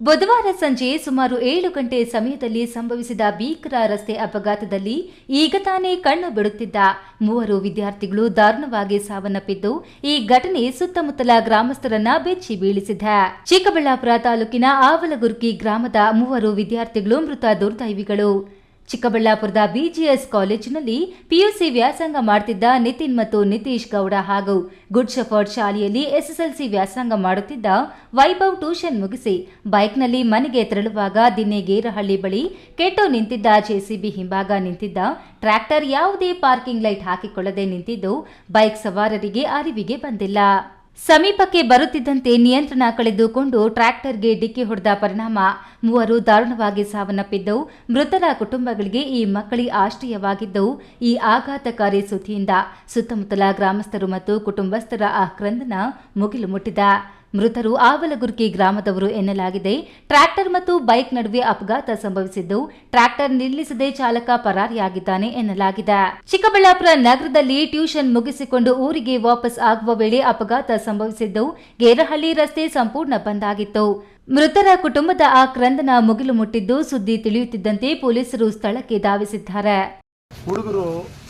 ಬುಧವಾರ ಸಂಜೆ ಸುಮಾರು ಏಳು ಗಂಟೆ ಸಮಯದಲ್ಲಿ ಸಂಭವಿಸಿದ ಭೀಕರ ರಸ್ತೆ ಅಪಘಾತದಲ್ಲಿ ಈಗ ತಾನೇ ಕಣ್ಣು ಬಿಡುತ್ತಿದ್ದ. ಮೂವರು ವಿದ್ಯಾರ್ಥಿಗಳು ದಾರುಣವಾಗಿ ಸಾವನ್ನಪ್ಪಿದ್ದು, ಈ ಘಟನೆ ಸುತ್ತಮುತ್ತಲ ಗ್ರಾಮಸ್ಥರನ್ನ ಬೆಚ್ಚಿ ಬೀಳಿಸಿದೆ. ಚಿಕ್ಕಬಳ್ಳಾಪುರ ತಾಲೂಕಿನ ಆವಲಗುರ್ಕಿ ಗ್ರಾಮದ ಮೂವರು ವಿದ್ಯಾರ್ಥಿಗಳು ಮೃತ ದುರ್ದೈವಿಗಳು. ಚಿಕ್ಕಬಳ್ಳಾಪುರದ ಬಿಜಿಎಸ್ ಕಾಲೇಜಿನಲ್ಲಿ ಪಿಯುಸಿ ವ್ಯಾಸಂಗ ಮಾಡ್ತಿದ್ದ ನಿತಿನ್ ಮತ್ತು ನಿತೀಶ್ ಗೌಡ ಹಾಗೂ ಗುಡ್ ಶಫರ್ಡ್ ಶಾಲೆಯಲ್ಲಿ ಎಸ್ಎಸ್ಎಲ್ಸಿ ವ್ಯಾಸಂಗ ಮಾಡುತ್ತಿದ್ದ ವೈಭವ್ ಟ್ಯೂಷನ್ ಮುಗಿಸಿ ಬೈಕ್ನಲ್ಲಿ ಮನೆಗೆ ತೆರಳುವಾಗ ದಿನ್ನೆಗೇರಹಳ್ಳಿ ಬಳಿ ಕೆಟ್ಟು ನಿಂತಿದ್ದ ಜೆಸಿಬಿ ಹಿಂಭಾಗ ನಿಂತಿದ್ದ ಟ್ರ್ಯಾಕ್ಟರ್ ಯಾವುದೇ ಪಾರ್ಕಿಂಗ್ ಲೈಟ್ ಹಾಕಿಕೊಳ್ಳದೆ ನಿಂತಿದ್ದು ಬೈಕ್ ಸವಾರರಿಗೆ ಅರಿವಿಗೆ ಬಂದಿಲ್ಲ. ಸಮೀಪಕ್ಕೆ ಬರುತ್ತಿದ್ದಂತೆ ನಿಯಂತ್ರಣ ಕಳೆದುಕೊಂಡು ಟ್ರ್ಯಾಕ್ಟರ್ಗೆ ಡಿಕ್ಕಿ ಹೊಡೆದ ಪರಿಣಾಮ. ಮೂವರು ದಾರುಣವಾಗಿ ಸಾವನ್ನಪ್ಪಿದ್ದವು. ಮೃತರ ಕುಟುಂಬಗಳಿಗೆ ಈ ಮಕ್ಕಳಿ ಆಶ್ರಯವಾಗಿದ್ದವು. ಈ ಆಘಾತಕಾರಿ ಸುದ್ದಿಯಿಂದ ಸುತ್ತಮುತ್ತಲ ಗ್ರಾಮಸ್ಥರು ಮತ್ತು ಕುಟುಂಬಸ್ಥರ ಆಕ್ರಂದನ ಮುಗಿಲು ಮುಟ್ಟಿದ. ಮೃತರು ಆವಲಗುರ್ಕಿ ಗ್ರಾಮದವರು ಎನ್ನಲಾಗಿದೆ. ಟ್ರ್ಯಾಕ್ಟರ್ ಮತ್ತು ಬೈಕ್ ನಡುವೆ ಅಪಘಾತ ಸಂಭವಿಸಿದ್ದು, ಟ್ರ್ಯಾಕ್ಟರ್ ನಿಲ್ಲಿಸದೆ ಚಾಲಕ ಪರಾರಿಯಾಗಿದ್ದಾನೆ ಎನ್ನಲಾಗಿದೆ. ಚಿಕ್ಕಬಳ್ಳಾಪುರ ನಗರದಲ್ಲಿ ಟ್ಯೂಷನ್ ಮುಗಿಸಿಕೊಂಡು ಊರಿಗೆ ವಾಪಸ್ ಆಗುವ ವೇಳೆ ಅಪಘಾತ ಸಂಭವಿಸಿದ್ದು, ಗೇರಹಳ್ಳಿ ರಸ್ತೆ ಸಂಪೂರ್ಣ ಬಂದ್ ಆಗಿತ್ತು. ಮೃತರ ಕುಟುಂಬದ ಆ ಕ್ರಂದನ ಮುಗಿಲು ಮುಟ್ಟಿದ್ದು ಸುದ್ದಿ ತಿಳಿಯುತ್ತಿದ್ದಂತೆ ಪೊಲೀಸರು ಸ್ಥಳಕ್ಕೆ ಧಾವಿಸಿದ್ದಾರೆ. ಹುಡುಗರು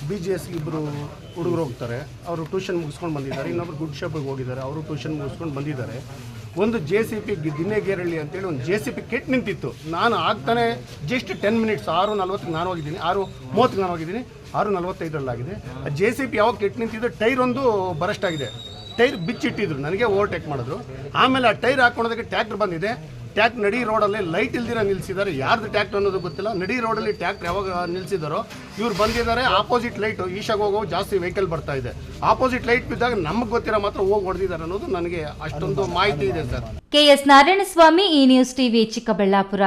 ಬಿ ಜಿ ಎಸ್ ಇಬ್ಬರು ಹುಡುಗರು ಹೋಗ್ತಾರೆ. ಅವರು ಟ್ಯೂಷನ್ ಮುಗಿಸ್ಕೊಂಡು ಬಂದಿದ್ದಾರೆ. ಇನ್ನೊಬ್ರು ಗುಡ್ ಶಾಪಿಗೆ ಹೋಗಿದ್ದಾರೆ. ಅವರು ಟ್ಯೂಷನ್ ಮುಗಿಸ್ಕೊಂಡು ಬಂದಿದ್ದಾರೆ. ಒಂದು ಜೆ ಸಿ ಪಿ ದಿನ್ನೆಗೇರಳ್ಳಿ ಅಂತೇಳಿ ಒಂದು ಜೆ ಸಿ ಪಿ ಕೆಟ್ಟು ನಿಂತಿತ್ತು. ನಾನು ಆಗ್ತಾನೆ ಜಸ್ಟ್ ಟೆನ್ ಮಿನಿಟ್ಸ್ ಆರು ನಲ್ವತ್ತಿಗೆ ನಾನು ಹೋಗಿದ್ದೀನಿ. ಆರು ಮೂವತ್ತಿಗೆ ನಾನು ಹೋಗಿದ್ದೀನಿ. ಆರು ನಲ್ವತ್ತೈದರಲ್ಲಾಗಿದೆ ಆ ಜೆ ಸಿ ಪಿ ಯಾವಾಗ ಕೆಟ್ಟು ನಿಂತಿದ್ದು ಟೈರ್ ಒಂದು ಬರಸ್ಟ್ ಆಗಿದೆ. ಟೈರ್ ಬಿಚ್ಚಿಟ್ಟಿದ್ರು. ನನಗೆ ಓವರ್ಟೇಕ್ ಮಾಡಿದ್ರು. ಆಮೇಲೆ ಆ ಟೈರ್ ಹಾಕ್ಕೊಳೋದಕ್ಕೆ ಟ್ರ್ಯಾಕ್ಟರ್ ಬಂದಿದೆ. ಟ್ಯಾಕ್ ನಡಿ ರೋಡಲ್ಲಿ ಲೈಟ್ ಇಲ್ದಿರ ನಿಲ್ಸಿದ್ದಾರೆ. ಯಾರ್ದು ಟ್ಯಾಕ್ಟ್ ಅನ್ನೋದು ಗೊತ್ತಿಲ್ಲ. ನಡಿ ರೋಡಲ್ಲಿ ಟ್ಯಾಕ್ಟ್ ಯಾವಾಗ ನಿಲ್ಸಿದಾರೋ, ಇವ್ರು ಬಂದಿದ್ದಾರೆ ಆಪೋಸಿಟ್ ಲೈಟ್ ಈಶಾಗ ಹೋಗೋ ಜಾಸ್ತಿ ವೆಹಿಕಲ್ ಬರ್ತಾ ಇದೆ. ಆಪೋಸಿಟ್ ಲೈಟ್ ಬಿದ್ದಾಗ ನಮಗೆ ಗೊತ್ತಿರೋ ಮಾತ್ರ ಹೋಗಿ ಹೊಡೆದಿದ್ದಾರೆ ಅನ್ನೋದು ನನಗೆ ಅಷ್ಟೊಂದು ಮಾಹಿತಿ ಇದೆ ಸರ್. ಕೆ ಎಸ್ ನಾರಾಯಣಸ್ವಾಮಿ, ಈ ನ್ಯೂಸ್ ಟಿವಿ ಚಿಕ್ಕಬಳ್ಳಾಪುರ.